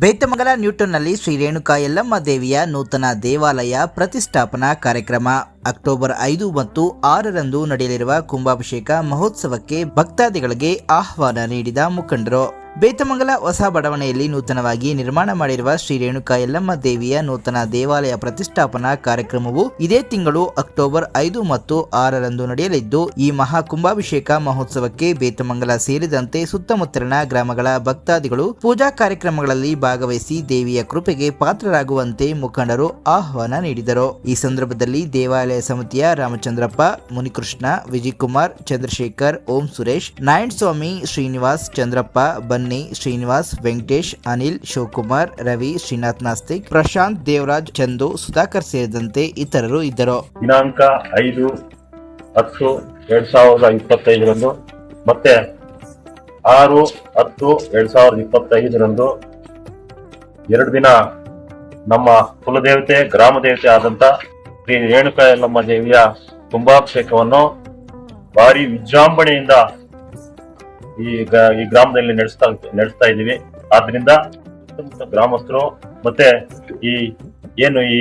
ಬೇತಮಂಗಲ ನ್ಯೂಟನ್ನಲ್ಲಿ ಶ್ರೀ ರೇಣುಕಾ ಯಲ್ಲಮ್ಮ ದೇವಿಯ ನೂತನ ದೇವಾಲಯ ಪ್ರತಿಷ್ಠಾಪನಾ ಕಾರ್ಯಕ್ರಮ. ಅಕ್ಟೋಬರ್ ಐದು ಮತ್ತು ಆರರಂದು ನಡೆಯಲಿರುವ ಕುಂಭಾಭಿಷೇಕ ಮಹೋತ್ಸವಕ್ಕೆ ಭಕ್ತಾದಿಗಳಿಗೆ ಆಹ್ವಾನ ನೀಡಿದ ಮುಖಂಡರು. ಬೇತಮಂಗಲ ಹೊಸ ಬಡಾವಣೆಯಲ್ಲಿ ನೂತನವಾಗಿ ನಿರ್ಮಾಣ ಮಾಡಿರುವ ಶ್ರೀ ರೇಣುಕಾ ಯಲ್ಲಮ್ಮ ದೇವಿಯ ನೂತನ ದೇವಾಲಯ ಪ್ರತಿಷ್ಠಾಪನಾ ಕಾರ್ಯಕ್ರಮವು ಇದೇ ತಿಂಗಳು ಅಕ್ಟೋಬರ್ ಐದು ಮತ್ತು ಆರರಂದು ನಡೆಯಲಿದ್ದು, ಈ ಮಹಾ ಕುಂಭಾಭಿಷೇಕ ಮಹೋತ್ಸವಕ್ಕೆ ಬೇತಮಂಗಲ ಸೇರಿದಂತೆ ಸುತ್ತಮುತ್ತಲಿನ ಗ್ರಾಮಗಳ ಭಕ್ತಾದಿಗಳು ಪೂಜಾ ಕಾರ್ಯಕ್ರಮಗಳಲ್ಲಿ ಭಾಗವಹಿಸಿ ದೇವಿಯ ಕೃಪೆಗೆ ಪಾತ್ರರಾಗುವಂತೆ ಮುಖಂಡರು ಆಹ್ವಾನ ನೀಡಿದರು. ಈ ಸಂದರ್ಭದಲ್ಲಿ ದೇವಾಲಯ ಸಮಿತಿಯ ರಾಮಚಂದ್ರಪ್ಪ, ಮುನಿಕೃಷ್ಣ, ವಿಜಯಕುಮಾರ್, ಚಂದ್ರಶೇಖರ್, ಓಂ ಸುರೇಶ್ ನಾರಾಯಣ ಸ್ವಾಮಿ ಶ್ರೀನಿವಾಸ್, ಚಂದ್ರಪ್ಪ ಶ್ರೀನಿವಾಸ್, ವೆಂಕಟೇಶ್, ಅನಿಲ್, ಶಿವಕುಮಾರ್, ರವಿ, ಶ್ರೀನಾಥ್ ನಾಸ್ತಿಕ್, ಪ್ರಶಾಂತ್, ದೇವರಾಜ್, ಚಂದು, ಸುಧಾಕರ್ ಸೇರಿದಂತೆ ಇತರರು ಇದ್ದರು. ದಿನಾಂಕ ಐದು ಹತ್ತು ಎರಡ್ ಸಾವಿರದ ಇಪ್ಪತ್ತೈದರಂದು ಮತ್ತೆ ಆರು ಹತ್ತು ಎರಡ್ ಸಾವಿರದ ಇಪ್ಪತ್ತೈದರಂದು ಎರಡು ದಿನ ನಮ್ಮ ಕುಲದೇವತೆ ಗ್ರಾಮ ದೇವತೆ ಆದಂತ ಶ್ರೀ ರೇಣುಕಾಯಲ್ಲಮ್ಮ ದೇವಿಯ ಕುಂಭಾಭಿಷೇಕವನ್ನು ಭಾರಿ ವಿಜೃಂಭಣೆಯಿಂದ ಈ ಈ ಗ್ರಾಮದಲ್ಲಿ ನಡೆಸ್ತಾ ನಡೆಸ್ತಾ ಇದ್ದೀವಿ. ಆದ್ರಿಂದ ಸುತ್ತಮುತ್ತ ಗ್ರಾಮಸ್ಥರು ಮತ್ತೆ ಈ, ಏನು ಈ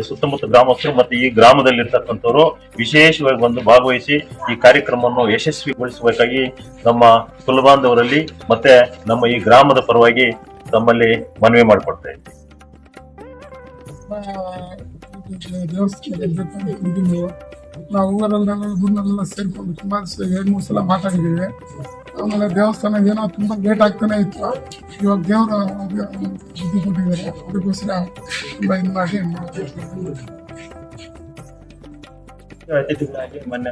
ಸುತ್ತಮುತ್ತ ಗ್ರಾಮಸ್ಥರು ಮತ್ತೆ ಈ ಗ್ರಾಮದಲ್ಲಿರ್ತಕ್ಕಂಥವ್ರು ವಿಶೇಷವಾಗಿ ಬಂದು ಭಾಗವಹಿಸಿ ಈ ಕಾರ್ಯಕ್ರಮವನ್ನು ಯಶಸ್ವಿಗೊಳಿಸಬೇಕಾಗಿ ನಮ್ಮ ಕುಲಬಾಂಧವರಲ್ಲಿ ಮತ್ತೆ ನಮ್ಮ ಈ ಗ್ರಾಮದ ಪರವಾಗಿ ತಮ್ಮಲ್ಲಿ ಮನವಿ ಮಾಡಿಕೊಡ್ತಾ ಇದ್ದೀವಿ ನಾವು ಊರಲ್ಲ ಸೇರ್ಕೊಂಡು ತುಂಬಾ ಎರಡ್ ಮೂರು ಸಲ ಮಾತಾಡಿದ್ದೀವಿ. ಆಮೇಲೆ ದೇವಸ್ಥಾನ ಏನೋ ತುಂಬ ಲೇಟ್ ಆಗ್ತಾನೆ ಇತ್ತು. ಇವಾಗ ದೇವರ ಬುದ್ಧಿ ಕೊಟ್ಟಿದ್ದಾರೆ ಅದಕ್ಕೋಸ್ಕರ ತುಂಬ ಇದು ಮಾಡಿ. ಅತಿಥಿಗಳಾಗಿ ಮೊನ್ನೆ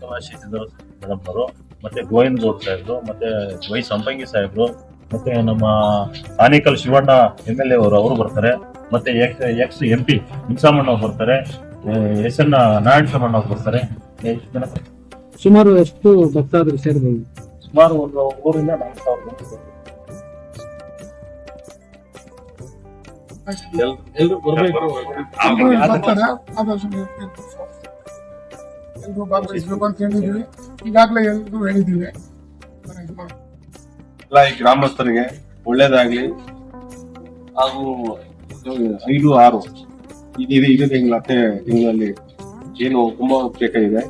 ಕಲಾಶಿಸಿದ ಮೇಡಮ್ನವರು ಮತ್ತೆ ಗೋವಿಂದ ಗೌಡ್ ಸಾಹೇಬ್ರು ಮತ್ತೆ ವೈ ಸಂಪಂಗಿ ಸಾಹೇಬ್ರು ಮತ್ತೆ ನಮ್ಮ Anekal Shivanna M L A ಅವರು ಅವರು ಬರ್ತಾರೆ. ಮತ್ತೆ ಎಕ್ಸ್ ಎಕ್ಸ್ ಎಂ ಪಿ ಹಿಂಸಾಮಣ್ಣ ಅವ್ರು ಬರ್ತಾರೆ. ಎಸ್ ಎನ್ ನಾರಾಯಣ ಸಾಮಣ್ಣ ಅವ್ರು ಬರ್ತಾರೆ. ಬರ್ತಾರೆ? ಸುಮಾರು ಎಷ್ಟು ಭಕ್ತಾದರು ಸೇರ್ಬೋದು ಸುಮಾರು ಒಂದು ಮೂರಿಂದ ನಾಲ್ಕು ಸಾವಿರ ಜನ. ಎಲ್ರು ಬರ್ಬೇಕು. ಎಲ್ರೂ ಭಾಗವಹಿಸ್ಬೇಕು ಅಂತ ಹೇಳಿದ್ವಿ ಈಗಾಗಲೇ ಎಲ್ರು ಹೇಳಿದ್ದೀವಿ. ಎಲ್ಲ ಈ ಗ್ರಾಮಸ್ಥರಿಗೆ ಒಳ್ಳೇದಾಗ್ಲಿ. ಹಾಗೂ ಐದು ಆರು. ಇದು ಇದು ತಿಂಗಳ ಅತ್ತೆ ತಿಂಗಳಲ್ಲಿ ಏನು ಕುಂಭಾಭಿಷೇಕ ಇದೆ.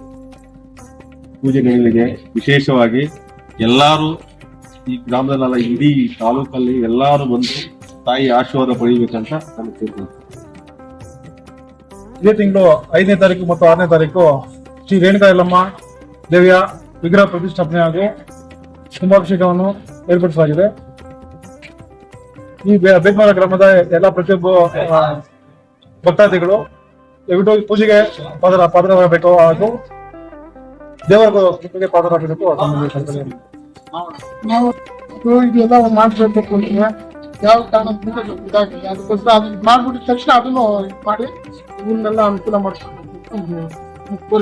ಪೂಜೆಗಳಿಗೆ ವಿಶೇಷವಾಗಿ ಎಲ್ಲಾರು ಈ ಗ್ರಾಮದಲ್ಲ ಇಡೀ ತಾಲೂಕಲ್ಲಿ ಎಲ್ಲರೂ ಬಂದು ತಾಯಿ ಆಶೀರ್ವಾದ ಪಡೆಯಬೇಕಂತ ನಾನು ಕೇಳ್ತೀನಿ ಇದೇ ತಿಂಗಳು ಐದನೇ ತಾರೀಕು ಮತ್ತು ಆರನೇ ತಾರೀಕು ಶ್ರೀ ರೇಣುಕಾ ಯಲ್ಲಮ್ಮ ದೇವಿಯ ವಿಗ್ರಹ ಪ್ರತಿಷ್ಠಾಪನೆ ಹಾಗೂ ಕುಂಭಾಭಿಷೇಕವನ್ನು ಏರ್ಪಡಿಸಲಾಗಿದೆ. ಈ ಬೆ- ಬೇತ್ಮರ ಗ್ರಾಮದ ಎಲ್ಲ ಪ್ರತಿಯೊಬ್ಬ ಭಕ್ತಾದಿಗಳು ದಯವಿಟ್ಟು ಪೂಜೆಗೆ ಪಾತ್ರ ಪಾತ್ರರಾಗಬೇಕು ಹಾಗೂ ದೇವರ ಅದನ್ನು ಕಲ್ಪನೆ ನಾವು ಇದು ಇದೆಲ್ಲ ಮಾಡ್ಬೇಕು ಅಂದ್ರೆ ಯಾವ ಕಾರಣ ಇದಾಗಿಲ್ಲ ಅದಕ್ಕೋಸ್ಕರ ಅದನ್ನ ಮಾಡ್ಬಿಟ್ಟಿದ ತಕ್ಷಣ ಅದನ್ನು ಮಾಡಿ ಇವನ್ನೆಲ್ಲ ಅನುಕೂಲ ಮಾಡ್ಕೊಂಡು